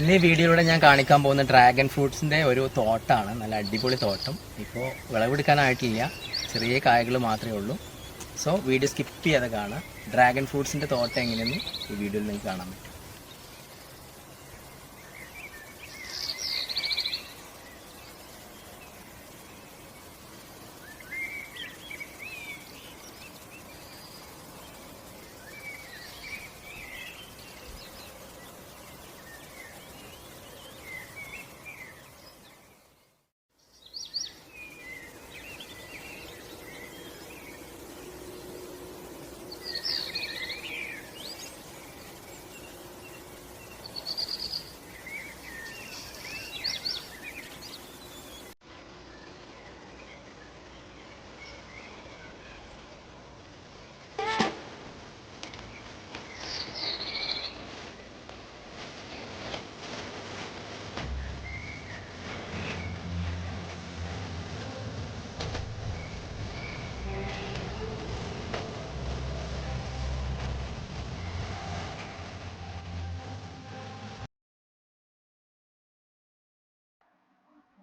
ഇന്ന് ഈ വീഡിയോയിലൂടെ ഞാൻ കാണിക്കാൻ പോകുന്ന ഡ്രാഗൺ ഫ്രൂട്ട്സിന്റെ ഒരു തോട്ടാണ്. നല്ല അടിപൊളി തോട്ടം. ഇപ്പോൾ വിളവെടുക്കാനായിട്ടില്ല ചെറിയ കായകൾ മാത്രമേ ഉള്ളൂ. സോ വീഡിയോ സ്കിപ്പ് ചെയ്യാതെ കാണാം. ഡ്രാഗൺ ഫ്രൂട്ട്സിന്റെ തോട്ടം എങ്ങനെയെന്ന് ഈ വീഡിയോയിൽ നിങ്ങൾക്ക് കാണാൻ പറ്റും.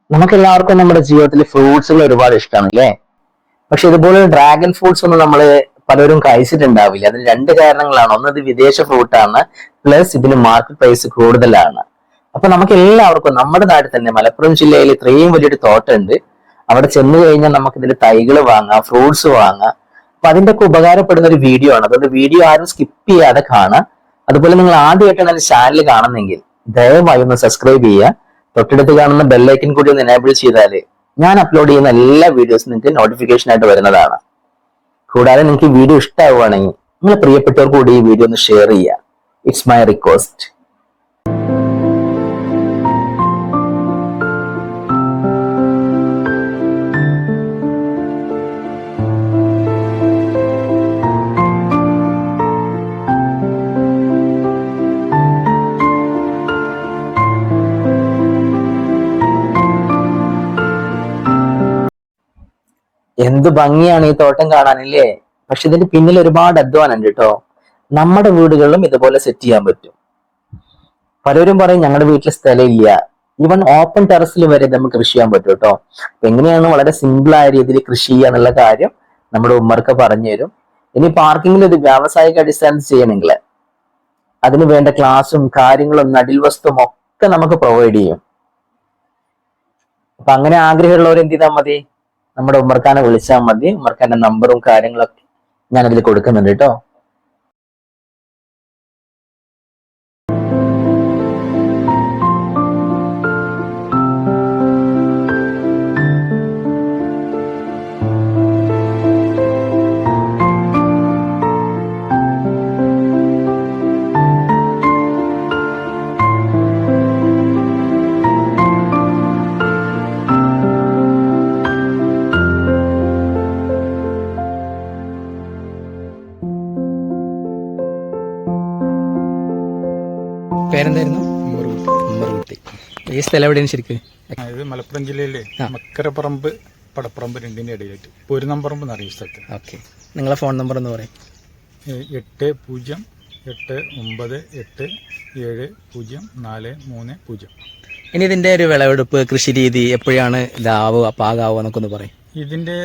നമുക്ക് എല്ലാവർക്കും നമ്മുടെ ജീവിതത്തിൽ ഫ്രൂട്ട്സുകൾ ഒരുപാട് ഇഷ്ടമാണ് അല്ലേ പക്ഷെ ഇതുപോലെ ഡ്രാഗൺ ഫ്രൂട്ട്സ് ഒന്നും നമ്മൾ പലരും കഴിച്ചിട്ടുണ്ടാവില്ല. അതിന് രണ്ട് കാരണങ്ങളാണ്. ഒന്ന് ഇത് വിദേശ ഫ്രൂട്ടാണ് പ്ലസ് ഇതിന് മാർക്കറ്റ് പ്രൈസ് കൂടുതലാണ്. അപ്പൊ നമുക്ക് എല്ലാവർക്കും നമ്മുടെ നാട്ടിൽ തന്നെ മലപ്പുറം ജില്ലയിൽ ഇത്രയും വലിയൊരു തോട്ടമുണ്ട് അവിടെ ചെന്ന് കഴിഞ്ഞാൽ നമുക്ക് ഇതിന്റെ തൈകൾ വാങ്ങാം ഫ്രൂട്ട്സ് വാങ്ങാം. അപ്പൊ അതിന്റെ ഒക്കെ ഉപകാരപ്പെടുന്ന ഒരു വീഡിയോ ആണ്. അതുകൊണ്ട് വീഡിയോ ആരും സ്കിപ്പ് ചെയ്യാതെ കാണാം അതുപോലെ നിങ്ങൾ ആദ്യമായിട്ടാണ് ചാനൽ കാണുന്നെങ്കിൽ ദയവായി ഒന്ന് സബ്സ്ക്രൈബ് ചെയ്യുക. തൊട്ടടുത്ത് കാണുന്ന ബെല്ലൈക്കൻ കൂടി ഒന്ന് എനേബിൾ ചെയ്താൽ ഞാൻ അപ്ലോഡ് ചെയ്യുന്ന എല്ലാ വീഡിയോസും നിങ്ങൾക്ക് നോട്ടിഫിക്കേഷൻ ആയിട്ട് വരുന്നതാണ്. കൂടാതെ നിങ്ങൾക്ക് വീഡിയോ ഇഷ്ടമാവുകയാണെങ്കിൽ നിങ്ങളെ പ്രിയപ്പെട്ടവർ കൂടി ഈ വീഡിയോ ഒന്ന് ഷെയർ ചെയ്യുക. ഇറ്റ്സ് മൈ റിക്വസ്റ്റ് എന്ത് ഭംഗിയാണ് ഈ തോട്ടം കാണാനില്ലേ? പക്ഷെ ഇതിന്റെ പിന്നിൽ ഒരുപാട് അധ്വാനം ഉണ്ട് കേട്ടോ നമ്മുടെ വീടുകളിലും ഇതുപോലെ സെറ്റ് ചെയ്യാൻ പറ്റും. പലരും പറയും ഞങ്ങളുടെ വീട്ടിൽ സ്ഥലമില്ല. ഈവൻ ഓപ്പൺ ടെറസിൽ വരെ നമുക്ക് കൃഷി ചെയ്യാൻ പറ്റും കേട്ടോ അപ്പൊ എങ്ങനെയാണ് വളരെ സിമ്പിൾ ആയ രീതിയിൽ കൃഷി ചെയ്യുക എന്നുള്ള കാര്യം നമ്മുടെ ഉമ്മർക്ക് പറഞ്ഞു തരും. ഇനി പാർക്കിങ്ങിൽ ഇത് വ്യാവസായിക അടിസ്ഥാനത്തിൽ ചെയ്യണമെങ്കിൽ അതിന് വേണ്ട ക്ലാസ്സും കാര്യങ്ങളും നടിൽ വസ്തുവും ഒക്കെ നമുക്ക് പ്രൊവൈഡ് ചെയ്യും. അപ്പൊ അങ്ങനെ ആഗ്രഹമുള്ളവർ എന്ത് ചെയ്താൽ മതി? നമ്മുടെ ഉമ്മർഖാനെ വിളിച്ചാൽ മതി. ഉമ്മർഖാന്റെ നമ്പറും കാര്യങ്ങളൊക്കെ ഞാൻ അതിൽ കൊടുക്കുന്നുണ്ട് കേട്ടോ. പേരെന്തായിരുന്നു? ഈ സ്ഥലം എവിടെയാണ് ശരിക്കും? ഇത് മലപ്പുറം ജില്ലയിലെ മക്കരപ്പറമ്പ് പടപ്പറമ്പ് രണ്ടിന്റെ ഇടയിലായിട്ട്. പൊരുന്നമ്പറമ്പ് അറിയും സ്ഥലത്ത്. ഓക്കെ. നിങ്ങളെ ഫോൺ നമ്പർ എന്ന് പറയും. എട്ട് പൂജ്യം എട്ട് ഒമ്പത് എട്ട് ഏഴ് പൂജ്യം നാല് മൂന്ന് പൂജ്യം. ഇനി ഇതിന്റെ ഒരു വിളവെടുപ്പ് കൃഷി രീതി എപ്പോഴാണ് ഇതാവുക പാകാവുക എന്നൊക്കെ ഒന്ന് പറയും. ഇതിന്റെ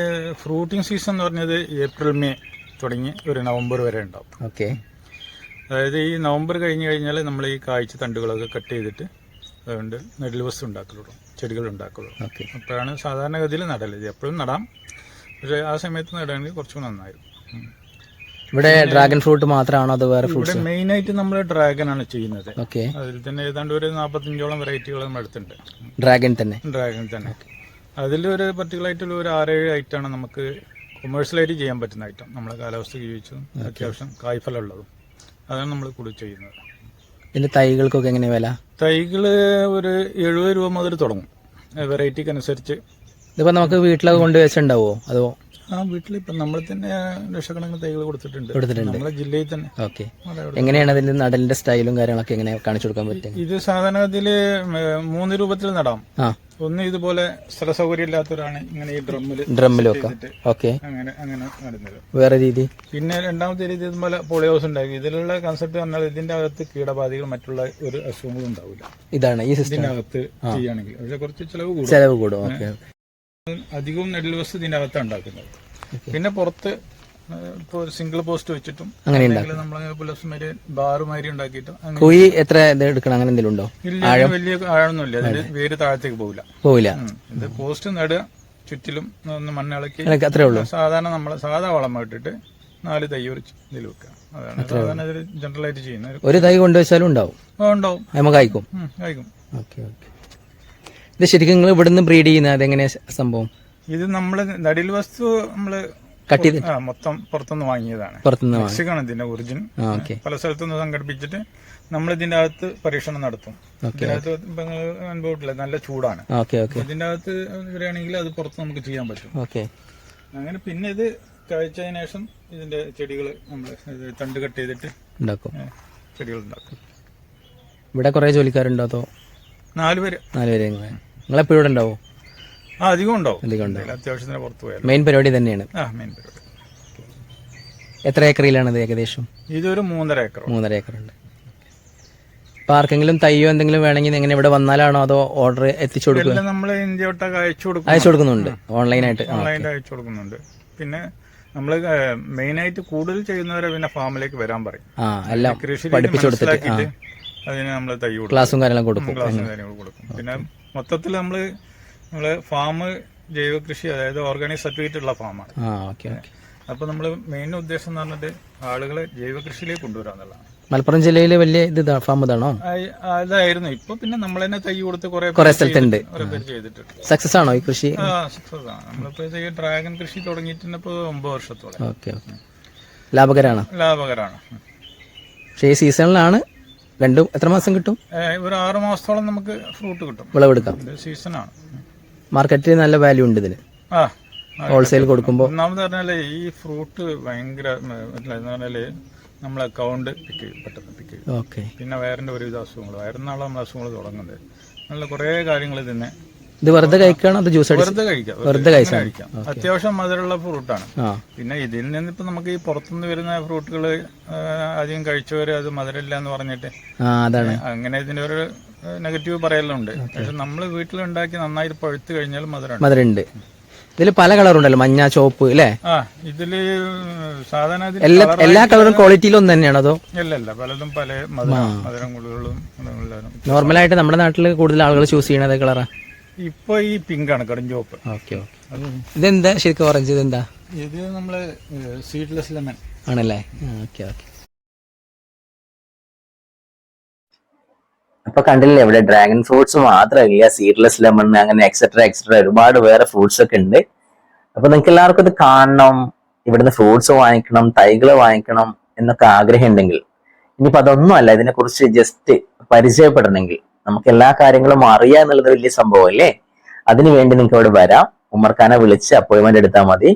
ഫ്രൂട്ടിംഗ് സീസൺ എന്ന് പറഞ്ഞത് ഏപ്രിൽ മെയ് തുടങ്ങി ഒരു നവംബർ വരെ ഉണ്ടാവും. ഓക്കെ. അതായത് ഈ നവംബർ കഴിഞ്ഞ് കഴിഞ്ഞാൽ നമ്മൾ ഈ കാഴ്ച തണ്ടുകളൊക്കെ കട്ട് ചെയ്തിട്ട് അതുകൊണ്ട് നെടൽ വസ്തു ഉണ്ടാക്കുള്ളൂ ചെടികൾ ഉണ്ടാക്കുള്ളൂ ഓക്കെ. അപ്പോഴാണ് സാധാരണഗതിയിൽ നടൽ ഇത് എപ്പോഴും നടാം. പക്ഷേ ആ സമയത്ത് നടുകയാണെങ്കിൽ കുറച്ചുകൂടി നന്നായിരുന്നു. ഇവിടെ ഡ്രാഗൺ ഫ്രൂട്ട് മാത്രമാണോ അത് വേറെ ഫ്രൂട്ട് മെയിൻ ആയിട്ട് നമ്മൾ ഡ്രാഗൺ ആണ് ചെയ്യുന്നത്. ഓക്കെ. അതിൽ തന്നെ ഏതാണ്ട് ഒരു നാൽപ്പത്തഞ്ചോളം വെറൈറ്റികൾ നമ്മൾ അടുത്തുണ്ട്. ഡ്രാഗൺ തന്നെ? ഡ്രാഗൺ തന്നെ. അതിൽ ഒരു പർട്ടിക്കുലർ ആയിട്ടുള്ള ഒരു ആറേഴ് ഐറ്റമാണ് നമുക്ക് കൊമേഴ്സ്യലായിട്ട് ചെയ്യാൻ പറ്റുന്ന ഐറ്റം. നമ്മളെ കാലാവസ്ഥ ജീവിച്ചതും അത്യാവശ്യം കായ്ഫലമുള്ളതും. അതാണ് നമ്മൾ കൂടുതൽ ചെയ്യുന്നത്. ഇതിന്റെ തൈകൾക്കൊക്കെ എങ്ങനെ വില? തൈകൾ ഒരു എഴുപത് രൂപ മുതൽ തുടങ്ങും. വെറൈറ്റിക്ക് അനുസരിച്ച്. ഇതിപ്പോ നമുക്ക് വീട്ടിലൊക്കെ കൊണ്ട് അതോ ആ വീട്ടിൽ ഇപ്പം നമ്മൾ തന്നെ ലക്ഷക്കണക്കിന് തൈകൾ കൊടുത്തിട്ടുണ്ട്. കൊടുത്തിട്ടുണ്ട്. നമ്മളെ ജില്ലയിൽ തന്നെ. ഓക്കെ. എങ്ങനെയാണ് അതിന്റെ നടലിന്റെ സ്റ്റൈലും കാര്യങ്ങളൊക്കെ എങ്ങനെ കാണിച്ചു കൊടുക്കാൻ പറ്റും ഇത് സാധാരണ ഇതിൽ മൂന്ന് രൂപത്തിൽ നടാം. ഒന്ന് ഇതുപോലെ സ്ഥല സൗകര്യം ഇല്ലാത്തവരാണ് ഇങ്ങനെ ഈ ഡ്രമ്മിൽ ഡ്രമ്മിലൊക്കെ ഓക്കെ. അങ്ങനെ അങ്ങനെ നടുന്നത്. വേറെ രീതി? പിന്നെ രണ്ടാമത്തെ രീതി ഇതുപോലെ പോളിയോസ് ഉണ്ടാക്കി. ഇതിലുള്ള കൺസെപ്റ്റ് പറഞ്ഞാൽ ഇതിന്റെ അകത്ത് കീടബാധികൾ മറ്റുള്ള ഒരു അസുഖങ്ങളും ഉണ്ടാവില്ല. ഇതാണ് ഈ സിസ്റ്റം ഇതിന്റെ അകത്ത് ചെയ്യുകയാണെങ്കിൽ. പക്ഷെ കുറച്ച് ചിലവ് കൂടും. ചെലവ് കൂടും. ഓക്കെ. അധികവും നെല്ല് വസ്തു ഇതിന്റെ അകത്താണ് ഉണ്ടാക്കുന്നത്. പിന്നെ പുറത്ത് ഇപ്പോൾ സിംഗിൾ പോസ്റ്റ് വെച്ചിട്ടും അല്ലെങ്കിൽ നമ്മളെ പുലസ്മാര് ബാറുമാരി ഉണ്ടാക്കിയിട്ടും അങ്ങനെ കുഴി എത്ര എടുക്കണം? അങ്ങനെ എന്തെങ്കിലും ഉണ്ടോ? ഇല്ല ഇതിന് വലിയ ആഴമൊന്നുമില്ല. വേര് താഴത്തേക്ക് പോകില്ല പോവില്ല. ഇത് പോസ്റ്റ് നടുക ചുറ്റിലും ഒന്ന് മണ്ണിളക്കി അത്രേ ഉള്ളൂ. സാധാരണ നമ്മൾ സാധാ വളം ഇട്ടിട്ട് നാല് തൈ ഒരു ഇതിൽ വെക്കുക. അതാണ് സാധാരണ ഇതിൽ ജനറൽ ആയിട്ട് ചെയ്യുന്ന ഒരു- തൈ കൊണ്ടുവച്ചാലും ഉണ്ടാവും. ഉണ്ടാവും. നമുക്ക് കായ്ക്കും ഉം, കഴിക്കും. Okay okay. ഇത് ശരിക്കും നിങ്ങൾ ഇവിടെ നിന്ന് ബ്രീഡ് ചെയ്യുന്നത് അതെങ്ങനെയാ സംഭവം? ഇത് നമ്മൾ നടിൽ വസ്തു നമ്മൾ കട്ട് ചെയ്ത്? ആ, മൊത്തം പുറത്തുനിന്ന് വാങ്ങിയതാണ്. പുറത്തുനിന്ന് വാങ്ങി. മെക്സിക്കാണ് ഇതിന്റെ ഒറിജിൻ ആ ഓക്കെ. പല സ്ഥലത്തുനിന്ന് സംഘടിപ്പിച്ചിട്ട് നമ്മൾ ഇതിന്റെ അകത്ത് പരീക്ഷണം നടത്തും. ഇതിനകത്ത് ഇപ്പൊ നിങ്ങൾ അനുഭവത്തില്ല നല്ല ചൂടാണ്. Okay okay. ഇതിന്റെ അകത്ത് വരികയാണെങ്കിൽ അത് പുറത്ത് നമുക്ക് ചെയ്യാൻ പറ്റും. ഓക്കെ. അങ്ങനെ പിന്നെ ഇത് കഴിച്ചതിന് ശേഷം ഇതിന്റെ ചെടികൾ നമ്മൾ തണ്ട് കട്ട് ചെയ്തിട്ട് ഉണ്ടാക്കും. ചെടികൾ ഉണ്ടാക്കും ഇവിടെ കുറെ ജോലിക്കാരുണ്ടോ അതോ? നാല് പേര്. നാല് പേര് നിങ്ങളെപ്പോഴും ഇവിടെ ഉണ്ടാവോ? ആ അധികം ഉണ്ടാവും. അധികം ഉണ്ടാവും. അത്യാവശ്യത്തിന് പുറത്ത് പോയാലും. മെയിൻ പരിപാടി തന്നെയാണ്. ആ മെയിൻ പരിപാടി. എത്ര ഏക്കറിലാണിത് ഏകദേശം? ഇതൊരു മൂന്നര ഏക്കർ. മൂന്നര ഏക്കറുണ്ട്. അപ്പൊ ആർക്കെങ്കിലും തയ്യോ എന്തെങ്കിലും വേണമെങ്കിൽ എങ്ങനെ ഇവിടെ വന്നാലാണോ അതോ ഓർഡർ എത്തിച്ചു കൊടുക്കുക? നമ്മൾ ഇന്ത്യ ഒട്ടൊക്കെ അയച്ചു കൊടുക്കും അയച്ചു കൊടുക്കുന്നുണ്ട്. ഓൺലൈനായിട്ട്. ഓൺലൈനിൽ അയച്ചു കൊടുക്കുന്നുണ്ട്. പിന്നെ നമ്മൾ മെയിനായിട്ട് കൂടുതൽ ചെയ്യുന്നവരെ പിന്നെ ഫാമിലേക്ക് വരാൻ പറയും. ആ എല്ലാം പഠിപ്പിച്ചു കൊടുത്തിട്ട് അതിന് നമ്മൾ തൈ കൊടുക്കും. ക്ലാസ്സും കാര്യങ്ങളും കൊടുക്കും. ക്ലാസും കാര്യങ്ങളും കൊടുക്കും. പിന്നെ മൊത്തത്തിൽ നമ്മൾ നമ്മൾ ഫാം ജൈവ കൃഷി അതായത് ഓർഗാനിക് സർട്ടിഫിക്കറ്റ് ഉള്ള ഫാമാണ്. അപ്പൊ നമ്മൾ മെയിൻ ഉദ്ദേശം എന്ന് പറഞ്ഞിട്ട് ആളുകളെ ജൈവ കൃഷിയിലേക്ക് കൊണ്ടുവരാന്നുള്ളതാണ് മലപ്പുറം ജില്ലയിലെ വലിയ ഇത് ഫാം ഇതാണോ? അതായിരുന്നു ഇപ്പൊ പിന്നെ നമ്മൾ തന്നെ തൈ കൊടുത്ത് കുറെ സ്ഥലത്തുണ്ട്. സക്സസ് ആണോ ഈ കൃഷി? സക്സസ് ആണ്. നമ്മളിപ്പോ ഡ്രാഗൺ കൃഷി തുടങ്ങിയിട്ട് ഇപ്പൊ ഒമ്പത് വർഷത്തോളം. Okay okay. ലാഭകരമാണ് ലാഭകരമാണ് പക്ഷേ ഈ സീസണിലാണ് രണ്ടും എത്ര മാസം കിട്ടും? ഒരു ആറ് മാസത്തോളം നമുക്ക് ഫ്രൂട്ട് കിട്ടും. വിളവെടുക്കാം. സീസണാണ് മാർക്കറ്റിൽ നല്ല വാല്യൂ ഉണ്ട് ഇതിന്. ഹോൾസെയിൽ കൊടുക്കുമ്പോൾ ഒന്നാമത് പറഞ്ഞാൽ ഈ ഫ്രൂട്ട് ഭയങ്കര പറഞ്ഞാൽ നമ്മളെ അക്കൗണ്ട് പിക്ക് ചെയ്യും പെട്ടെന്ന് പിക്ക് ചെയ്യും. പിന്നെ വയറിന്റെ ഒരുവിധ അസുഖങ്ങൾ വയറിനാളും നമ്മൾ അസുഖങ്ങൾ തുടങ്ങുന്നത്. നല്ല കുറേ കാര്യങ്ങൾ ഇതിനെ ഇത് വെറുതെ കഴിക്കണം അത് ജ്യൂസ് വെറുതെ കഴിക്കാം. വെറുതെ കഴിച്ചാൽ. കഴിക്കാം. അത്യാവശ്യം മധുരമുള്ള ഫ്രൂട്ടാണ് പിന്നെ ഇതിൽ നിന്ന് ഇപ്പൊ നമുക്ക് ഈ പുറത്തുനിന്ന് വരുന്ന ഫ്രൂട്ടുകൾ അധികം കഴിച്ചവര് അത് മധുരമില്ല എന്ന് പറഞ്ഞിട്ട് അതാണ്. അങ്ങനെ ഇതിന്റെ ഒരു നെഗറ്റീവ് പറയലുണ്ട്. പക്ഷെ നമ്മൾ വീട്ടിലുണ്ടാക്കി നന്നായിട്ട് പഴുത്ത് കഴിഞ്ഞാൽ മധുരം മധുരമുണ്ട്. ഇതിൽ പല കളറുണ്ടല്ലോ മഞ്ഞ ചോപ്പ് അല്ലേ ആ ഇതിൽ സാധാരണ എല്ലാ എല്ലാ കളറും ക്വാളിറ്റിയിൽ ഒന്ന് തന്നെയാണോ അതോ? അല്ലല്ല പലതും പല മധുരം കൂടുതലും. നോർമലായിട്ട് നമ്മുടെ നാട്ടിൽ കൂടുതൽ ആളുകൾ ചൂസ് ചെയ്യണത് കളറാ ഇപ്പൊ ഈ പിങ്ക് ആണ് കടുംചുവപ്പ് ഓക്കെ ഓക്കെ. ഇതെന്താ? ശരിക്കും ഓറഞ്ച് ഇതെന്താ ഇത് നമ്മൾ സീഡ്ലെസ് ലെമൺ ആണല്ലേ? Okay okay. അപ്പൊ കണ്ടില്ലേ ഇവിടെ ഡ്രാഗൺ ഫ്രൂട്ട്സ് മാത്രമല്ല സീഡ്ലെസ് ലെമൺ അങ്ങനെ എക്സെട്ര എക്സെട്ര ഒരുപാട് വേറെ ഫ്രൂട്ട്സ് ഒക്കെ ഉണ്ട്. അപ്പൊ നിങ്ങൾക്ക് എല്ലാവർക്കും ഇത് കാണണം ഇവിടുന്ന് ഫ്രൂട്ട്സ് വാങ്ങിക്കണം തൈകൾ വാങ്ങിക്കണം എന്നൊക്കെ ആഗ്രഹം ഉണ്ടെങ്കിൽ ഇനിയിപ്പോ അതൊന്നും അല്ല ഇതിനെ കുറിച്ച് ജസ്റ്റ് പരിചയപ്പെടണമെങ്കിൽ. നമുക്ക് എല്ലാ കാര്യങ്ങളും അറിയാം എന്നുള്ളത് വലിയ സംഭവം അല്ലേ അതിനു വേണ്ടി നിങ്ങൾക്ക് ഇവിടെ വരാം. ഉമ്മർഖാനെ വിളിച്ച് അപ്പോയിൻമെന്റ് എടുത്താൽ മതി.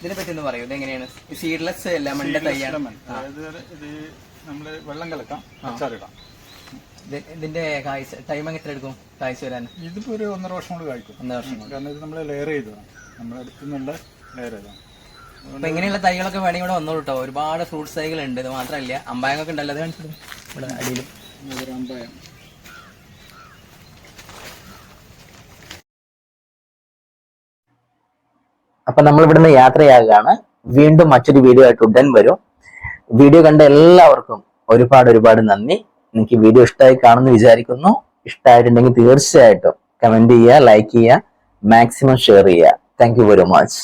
ഇതിനെ പറ്റി ഒന്ന് പറയൂ. ഇതെങ്ങനെയാണ്? സീഡ്ലെസ് ലെമണിന്റെ തയ്യാണ് അതായത് ഇത് നമ്മൾ വെള്ളം കലക്കാം അച്ചാറിടാം. ഇതിന്റെ കായ്ച്ച ടൈം എത്ര എടുക്കും കായ്ച്ച വരാൻ? ഇതിപ്പോ ഒരു ഒന്നര വർഷം കൊണ്ട് കായ്ക്കും. ഒന്നര വർഷം കാരണം ഇത് നമ്മൾ ലെയർ ചെയ്തതാണ്. നമ്മുടെ അടുത്ത് ലെയർ ചെയ്തതാണ്. അപ്പൊ ഇങ്ങനെയുള്ള തൈകളൊക്കെ വേണമെങ്കിൽ ഇവിടെ വന്നോളൂ കേട്ടോ ഒരുപാട് ഫ്രൂട്ട്സ് തൈകൾ ഉണ്ട് ഇത് മാത്രമല്ല അമ്പായങ്ങൊക്കെ ഉണ്ടല്ലോ അത് കാണിച്ചിട്ട് ഇവിടെ അടിയിൽ. അമ്പായം. അപ്പൊ നമ്മൾ ഇവിടുന്ന് യാത്രയാകുകയാണ്. വീണ്ടും മറ്റൊരു വീഡിയോ ആയിട്ട് ഉടൻ വരും. വീഡിയോ കണ്ട എല്ലാവർക്കും ഒരുപാട് ഒരുപാട് നന്ദി. എനിക്ക് വീഡിയോ ഇഷ്ടമായി കാണുമെന്ന് വിചാരിക്കുന്നു. ഇഷ്ടമായിട്ടുണ്ടെങ്കിൽ തീർച്ചയായിട്ടും കമന്റ് ചെയ്യുക ലൈക്ക് ചെയ്യുക മാക്സിമം ഷെയർ ചെയ്യുക. Thank you very much